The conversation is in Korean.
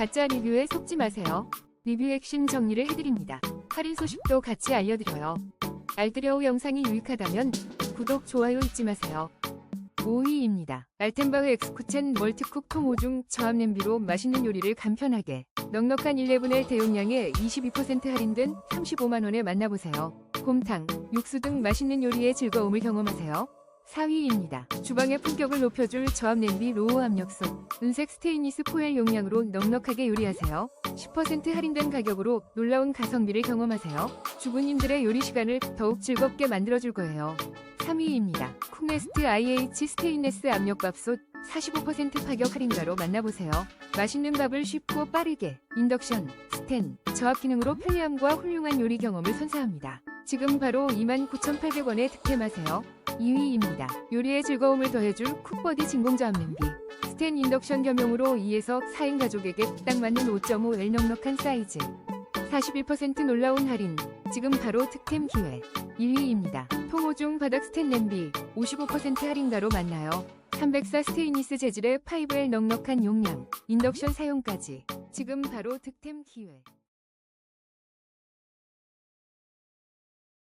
가짜 리뷰에 속지 마세요. 리뷰 핵심 정리를 해드립니다. 할인 소식도 같이 알려드려요. 알뜰여우 영상이 유익하다면 구독, 좋아요 잊지 마세요. 5위입니다. 알텐바흐 엑스쿠첸 멀티쿡 통 5중 저압 냄비로 맛있는 요리를 간편하게 넉넉한 11의 대용량에 22% 할인된 35만원에 만나보세요. 곰탕, 육수 등 맛있는 요리의 즐거움을 경험하세요. 4위입니다. 주방의 품격을 높여줄 저압 냄비 로우 압력솥. 은색 스테인리스 포엘 용량으로 넉넉하게 요리하세요. 10% 할인된 가격으로 놀라운 가성비를 경험하세요. 주부님들의 요리 시간을 더욱 즐겁게 만들어줄 거예요. 3위입니다. 쿡네스트 IH 스테인레스 압력밥솥 45% 파격 할인가로 만나보세요. 맛있는 밥을 쉽고 빠르게 인덕션, 스텐, 저압 기능으로 편리함과 훌륭한 요리 경험을 선사합니다. 지금 바로 29,800원에 득템하세요. 2위입니다. 요리의 즐거움을 더해줄 쿡버디 진공저압 냄비. 스텐 인덕션 겸용으로 2에서 4인 가족에게 딱 맞는 5.5L 넉넉한 사이즈. 41% 놀라운 할인. 지금 바로 득템 기회. 1위입니다. 통오중 바닥 스텐 냄비 55% 할인가로 만나요. 304 스테인리스 재질의 5L 넉넉한 용량, 인덕션 사용까지. 지금 바로 득템 기회.